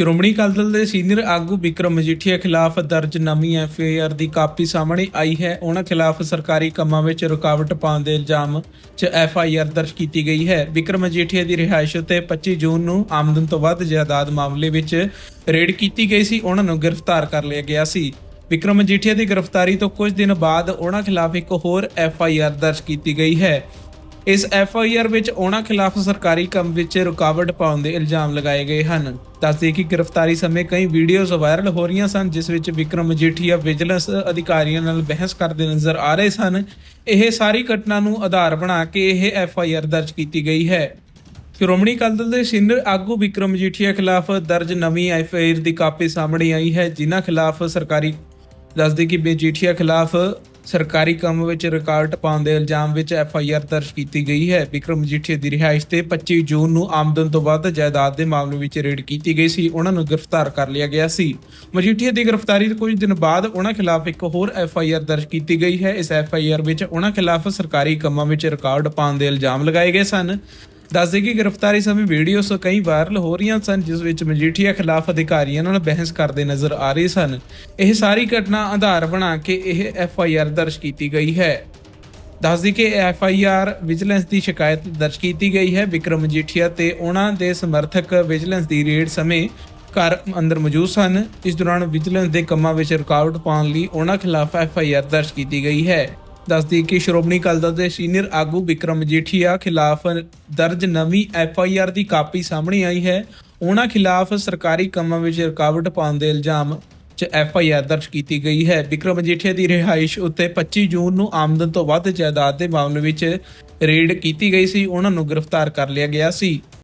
ਸ਼੍ਰੋਮਣੀ ਅਕਾਲੀ ਦਲ ਦੇ ਸੀਨੀਅਰ ਆਗੂ ਵਿਕਰਮ ਮਜੀਠੀਆ ਖਿਲਾਫ ਦਰਜ ਨਵੀਂ ਐਫਆਈਆਰ ਦੀ ਕਾਪੀ ਸਾਹਮਣੇ ਆਈ ਹੈ। ਉਹਨਾਂ ਖਿਲਾਫ ਸਰਕਾਰੀ ਕੰਮਾਂ ਵਿੱਚ ਰੁਕਾਵਟ ਪਾਉਣ ਦੇ ਇਲਜ਼ਾਮ 'ਚ ਐਫਆਈਆਰ ਦਰਜ ਕੀਤੀ ਗਈ ਹੈ। ਵਿਕਰਮ ਮਜੀਠੀਆ ਦੀ ਰਿਹਾਇਸ਼ ਉੱਤੇ 25 ਜੂਨ ਨੂੰ ਆਮਦਨ ਤੋਂ ਵੱਧ ਜਾਇਦਾਦ ਮਾਮਲੇ ਵਿੱਚ ਰੇਡ ਕੀਤੀ ਗਈ ਸੀ। ਉਹਨਾਂ ਨੂੰ ਗ੍ਰਿਫਤਾਰ ਕਰ ਲਿਆ ਗਿਆ ਸੀ। ਵਿਕਰਮ ਮਜੀਠੀਆ ਦੀ ਗ੍ਰਿਫਤਾਰੀ ਤੋਂ ਕੁਝ ਦਿਨ ਬਾਅਦ ਉਹਨਾਂ ਖਿਲਾਫ ਇੱਕ ਹੋਰ ਐਫਆਈਆਰ ਦਰਜ ਕੀਤੀ ਗਈ ਹੈ। ਇਸ ਐਫ ਆਈ ਆਰ ਵਿੱਚ ਉਹਨਾਂ ਖਿਲਾਫ ਸਰਕਾਰੀ ਕੰਮ ਵਿੱਚ ਰੁਕਾਵਟ ਪਾਉਣ ਦੇ ਇਲਜ਼ਾਮ ਲਗਾਏ ਗਏ ਹਨ। ਦੱਸਦੇ ਕਿ ਗ੍ਰਿਫਤਾਰੀ ਸਮੇਂ ਕਈ ਵੀਡੀਓਜ਼ ਵਾਇਰਲ ਹੋ ਰਹੀਆਂ ਸਨ, ਜਿਸ ਵਿੱਚ ਵਿਕਰਮ ਮਜੀਠੀਆ ਵਿਜੀਲੈਂਸ ਅਧਿਕਾਰੀਆਂ ਨਾਲ ਬਹਿਸ ਕਰਦੇ ਨਜ਼ਰ ਆ ਰਹੇ ਸਨ। ਇਹ ਸਾਰੀ ਘਟਨਾ ਨੂੰ ਆਧਾਰ ਬਣਾ ਕੇ ਇਹ ਐਫ ਆਈ ਆਰ ਦਰਜ ਕੀਤੀ ਗਈ ਹੈ। ਸ਼੍ਰੋਮਣੀ ਅਕਾਲੀ ਦਲ ਦੇ ਸੀਨੀਅਰ ਆਗੂ ਵਿਕਰਮ ਮਜੀਠੀਆ ਖਿਲਾਫ ਦਰਜ ਨਵੀਂ ਐੱਫ ਆਈ ਆਰ ਦੀ ਕਾਪੀ ਸਾਹਮਣੇ ਆਈ ਹੈ, ਜਿਨ੍ਹਾਂ ਖਿਲਾਫ ਸਰਕਾਰੀ ਦੱਸਦੇ ਕਿ ਮਜੀਠੀਆ ਖਿਲਾਫ ਸਰਕਾਰੀ ਕੰਮ ਵਿੱਚ ਰਿਕਾਰਡ ਪਾਉਣ ਦੇ ਇਲਜ਼ਾਮ ਵਿੱਚ ਐੱਫ ਆਈ ਆਰ ਦਰਜ ਕੀਤੀ ਗਈ ਹੈ। ਵਿਕਰਮ ਮਜੀਠੀਆ ਦੀ ਰਿਹਾਇਸ਼ ਤੇ 25 ਜੂਨ ਨੂੰ ਆਮਦਨ ਤੋਂ ਵੱਧ ਜਾਇਦਾਦ ਦੇ ਮਾਮਲੇ ਵਿੱਚ ਰੇਡ ਕੀਤੀ ਗਈ ਸੀ। ਉਹਨਾਂ ਨੂੰ ਗ੍ਰਿਫਤਾਰ ਕਰ ਲਿਆ ਗਿਆ ਸੀ। ਮਜੀਠੀਆ ਦੀ ਗ੍ਰਿਫਤਾਰੀ ਤੋਂ ਕੁਝ ਦਿਨ ਬਾਅਦ ਉਹਨਾਂ ਖਿਲਾਫ ਇੱਕ ਹੋਰ ਐੱਫ ਆਈ ਆਰ ਦਰਜ ਕੀਤੀ ਗਈ ਹੈ। ਇਸ ਐੱਫ ਆਈ ਆਰ ਵਿੱਚ ਉਹਨਾਂ ਖਿਲਾਫ ਸਰਕਾਰੀ ਕੰਮਾਂ ਵਿੱਚ ਰਿਕਾਰਡ ਪਾਉਣ ਦੇ ਇਲਜ਼ਾਮ ਲਗਾਏ ਗਏ ਸਨ। ਦੱਸਦੇ ਕਿ ਗ੍ਰਿਫਤਾਰੀ ਸਮੇਂ ਵੀਡੀਓਸ ਕਈ ਵਾਇਰਲ ਹੋ ਰਹੀਆਂ ਸਨ, ਜਿਸ ਵਿੱਚ ਮਜੀਠੀਆ ਖਿਲਾਫ ਅਧਿਕਾਰੀਆਂ ਨਾਲ ਬਹਿਸ ਕਰਦੇ ਨਜ਼ਰ ਆ ਰਹੇ ਸਨ। ਇਹ ਸਾਰੀ ਘਟਨਾ ਆਧਾਰ ਬਣਾ ਕੇ ਇਹ ਐਫ ਆਈ ਆਰ ਦਰਜ ਕੀਤੀ ਗਈ ਹੈ। ਦੱਸਦੀ ਕਿ ਐਫ ਆਈ ਆਰ ਵਿਜੀਲੈਂਸ ਦੀ ਸ਼ਿਕਾਇਤ ਦਰਜ ਕੀਤੀ ਗਈ ਹੈ। ਵਿਕਰਮ ਮਜੀਠੀਆ ਤੇ ਉਹਨਾਂ ਦੇ ਸਮਰਥਕ ਵਿਜੀਲੈਂਸ ਦੀ ਰੇਡ ਸਮੇਂ ਘਰ ਅੰਦਰ ਮੌਜੂਦ ਸਨ। ਇਸ ਦੌਰਾਨ ਵਿਜੀਲੈਂਸ ਦੇ ਕੰਮਾਂ ਵਿੱਚ ਰੁਕਾਵਟ ਪਾਉਣ ਲਈ ਉਹਨਾਂ ਖਿਲਾਫ ਐਫ ਆਈ ਆਰ ਦਰਜ ਕੀਤੀ ਗਈ ਹੈ। ਦੱਸਦੀ ਕਿ ਸ਼੍ਰੋਮਣੀ ਅਕਾਲੀ ਦਲ ਦੇ ਸੀਨੀਅਰ ਆਗੂ ਵਿਕਰਮ ਮਜੀਠੀਆ ਖਿਲਾਫ ਦਰਜ ਨਵੀਂ ਐਫ ਆਈ ਆਰ ਦੀ ਕਾਪੀ ਸਾਹਮਣੇ ਆਈ ਹੈ। ਉਹਨਾਂ ਖਿਲਾਫ ਸਰਕਾਰੀ ਕੰਮਾਂ ਵਿੱਚ ਰੁਕਾਵਟ ਪਾਉਣ ਦੇ ਇਲਜ਼ਾਮ 'ਚ ਐਫ ਆਈ ਆਰ ਦਰਜ ਕੀਤੀ ਗਈ ਹੈ। ਵਿਕਰਮ ਮਜੀਠੀਆ ਦੀ ਰਿਹਾਇਸ਼ ਉੱਤੇ 25 ਜੂਨ ਨੂੰ ਆਮਦਨ ਤੋਂ ਵੱਧ ਜਾਇਦਾਦ ਦੇ ਮਾਮਲੇ ਵਿੱਚ ਰੇਡ ਕੀਤੀ ਗਈ ਸੀ। ਉਹਨਾਂ ਨੂੰ ਗ੍ਰਿਫਤਾਰ ਕਰ ਲਿਆ ਗਿਆ ਸੀ।